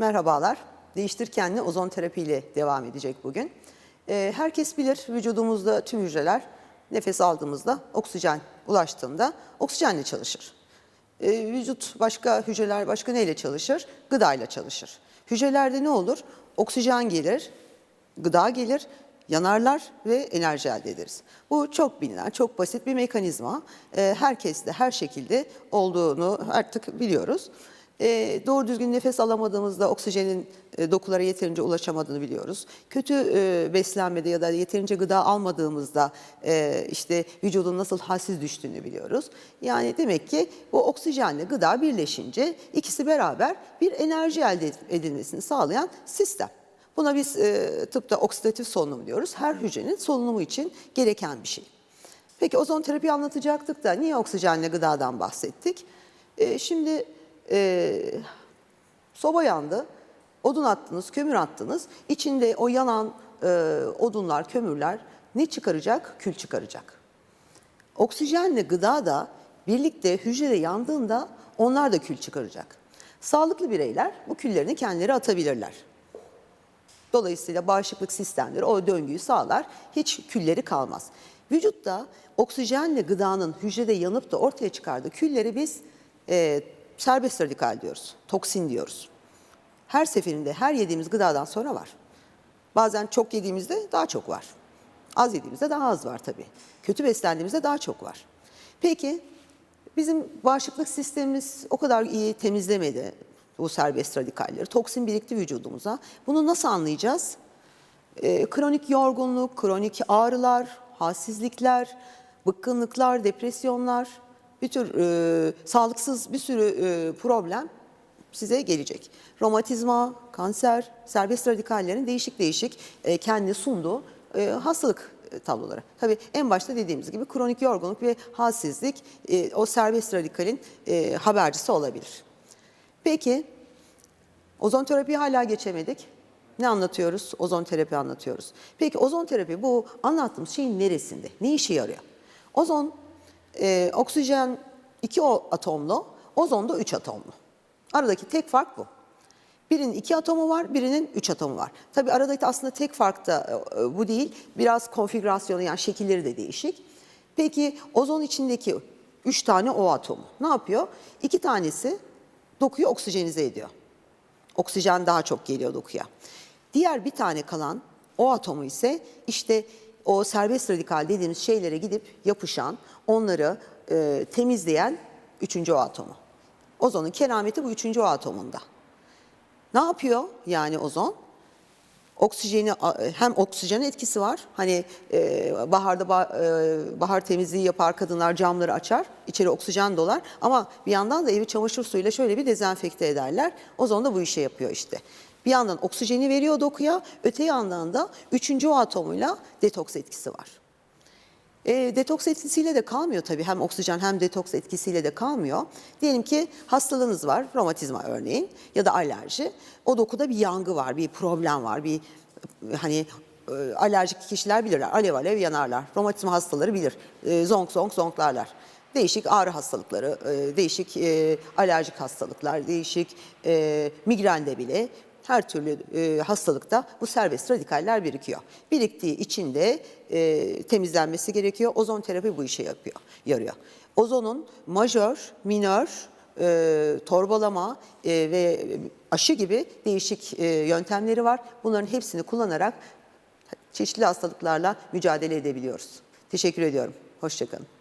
Merhabalar. Değiştir ozon terapiyle devam edecek bugün. Ee, herkes bilir vücudumuzda tüm hücreler nefes aldığımızda oksijen ulaştığında oksijenle çalışır. Ee, vücut başka hücreler başka neyle çalışır? Gıdayla çalışır. Hücrelerde ne olur? Oksijen gelir, gıda gelir, yanarlar ve enerji elde ederiz. Bu çok bilinen, çok basit bir mekanizma. Ee, herkes de her şekilde olduğunu artık biliyoruz. Ee, doğru düzgün nefes alamadığımızda oksijenin e, dokulara yeterince ulaşamadığını biliyoruz. Kötü e, beslenmede ya da yeterince gıda almadığımızda e, işte vücudun nasıl halsiz düştüğünü biliyoruz. Yani demek ki bu oksijenle gıda birleşince ikisi beraber bir enerji elde edilmesini sağlayan sistem. Buna biz e, tıpta oksidatif solunum diyoruz. Her hücrenin solunumu için gereken bir şey. Peki ozon terapi anlatacaktık da niye oksijenle gıdadan bahsettik? E, şimdi e, soba yandı, odun attınız, kömür attınız. İçinde o yanan e, odunlar, kömürler ne çıkaracak? Kül çıkaracak. Oksijenle gıda da birlikte hücrede yandığında onlar da kül çıkaracak. Sağlıklı bireyler bu küllerini kendileri atabilirler. Dolayısıyla bağışıklık sistemleri o döngüyü sağlar, hiç külleri kalmaz. Vücutta oksijenle gıdanın hücrede yanıp da ortaya çıkardığı külleri biz e, serbest radikal diyoruz, toksin diyoruz. Her seferinde her yediğimiz gıdadan sonra var. Bazen çok yediğimizde daha çok var. Az yediğimizde daha az var tabii. Kötü beslendiğimizde daha çok var. Peki bizim bağışıklık sistemimiz o kadar iyi temizlemedi bu serbest radikalleri. Toksin birikti vücudumuza. Bunu nasıl anlayacağız? Ee, kronik yorgunluk, kronik ağrılar, halsizlikler, bıkkınlıklar, depresyonlar, bir tür e, sağlıksız bir sürü e, problem size gelecek. Romatizma, kanser, serbest radikallerin değişik değişik e, kendini sunduğu e, hastalık e, tabloları. Tabii en başta dediğimiz gibi kronik yorgunluk ve halsizlik e, o serbest radikalin e, habercisi olabilir. Peki ozon terapiyi hala geçemedik. Ne anlatıyoruz? Ozon terapi anlatıyoruz. Peki ozon terapi bu anlattığımız şeyin neresinde? Ne işe yarıyor? Ozon e, oksijen 2 atomlu, ozon da 3 atomlu. Aradaki tek fark bu. Birinin iki atomu var, birinin üç atomu var. Tabii aradaki aslında tek fark da e, bu değil. Biraz konfigürasyonu yani şekilleri de değişik. Peki ozon içindeki üç tane O atomu ne yapıyor? İki tanesi dokuyu oksijenize ediyor. Oksijen daha çok geliyor dokuya. Diğer bir tane kalan O atomu ise işte o serbest radikal dediğimiz şeylere gidip yapışan, onları e, temizleyen üçüncü O atomu. Ozonun kerameti bu üçüncü O atomunda. Ne yapıyor yani ozon? Oksijeni hem oksijen etkisi var. Hani e, baharda ba, e, bahar temizliği yapar kadınlar camları açar, içeri oksijen dolar ama bir yandan da evi çamaşır suyuyla şöyle bir dezenfekte ederler. Ozon da bu işe yapıyor işte. Bir yandan oksijeni veriyor dokuya, öte yandan da üçüncü o atomuyla detoks etkisi var. E, detoks etkisiyle de kalmıyor tabii. Hem oksijen hem detoks etkisiyle de kalmıyor. Diyelim ki hastalığınız var, romatizma örneğin ya da alerji. O dokuda bir yangı var, bir problem var, bir hani e, alerjik kişiler bilirler. Alev alev yanarlar. Romatizma hastaları bilir. E, zonk zonk zonklarlar. Değişik ağrı hastalıkları, e, değişik e, alerjik hastalıklar, değişik e, migrende bile her türlü e, hastalıkta bu serbest radikaller birikiyor. Biriktiği için de e, temizlenmesi gerekiyor. Ozon terapi bu işe yapıyor, yarıyor. Ozonun majör, minör, e, torbalama e, ve aşı gibi değişik e, yöntemleri var. Bunların hepsini kullanarak çeşitli hastalıklarla mücadele edebiliyoruz. Teşekkür ediyorum. Hoşçakalın.